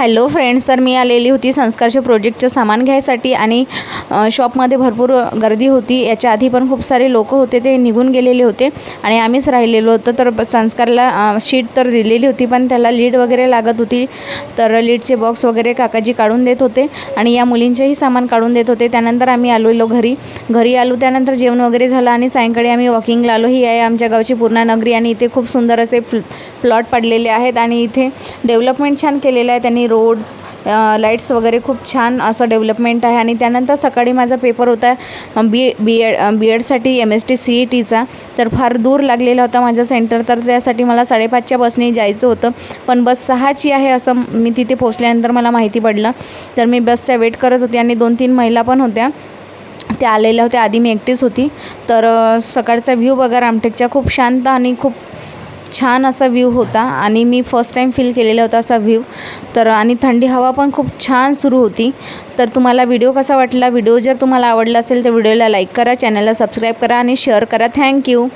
Hello friends sir मी आलेली होती संस्कारचे प्रोजेक्टचं सामान घ्यायसाठी आणि शॉपमध्ये भरपूर गर्दी होती. याच्या आधी पण खूप सारे लोक होते ते निघून गेलेले होते आणि आम्हीच राहिलेलो होतो. तर संस्कारला शीट तर दिलेली होती पण त्याला लीड वगैरे लागत होती. तर लीडचे बॉक्स वगैरे काकाजी काढून देत होते आणि या मुलींचेही सामान काढून देत होते. त्यानंतर आम्ही आलेलो घरी. घरी आलो त्यानंतर जेवण वगैरे झालं आणि सायंकाळी आम्ही वॉकिंगला आलो. ही आहे आमच्या गावची पूर्णा नगरी आणि इथे खूप सुंदर असे प्लॉट पडलेले आहेत आणि इथे डेव्हलपमेंट छान केलेलं आहे. त्यांनी रोड लाईट्स वगैरे खूप छान असं डेव्हलपमेंट आहे. आणि त्यानंतर सकाळी माझा पेपर होता B B Ed B एडसाठी M S T C E टीचा तर फार दूर लागलेला होता माझं सेंटर तर त्यासाठी मला साडेपाचच्या बसने जायचं होतं. पण बस सहाची आहे असं मी तिथे पोचल्यानंतर मला माहिती पडलं. तर मी बसचा वेट करत होते आणि दोन तीन महिला पण होत्या. त्या आलेल्या होत्या. आधी मी एकटीच होती. तर सकाळचा व्ह्यू बघा रामटेकच्या. खूप शांत आणि खूप छान असा व्ह्यू होता आणि मी फर्स्ट टाईम फील केलेला होता असा व्ह्यू. तर आणि थंडी हवा पण खूप छान सुरू होती. तर तुम्हाला व्हिडिओ कसा वाटला? व्हिडिओ जर तुम्हाला आवडला असेल तर व्हिडिओला लाईक करा चॅनलला सबस्क्राईब करा आणि शेअर करा. थँक्यू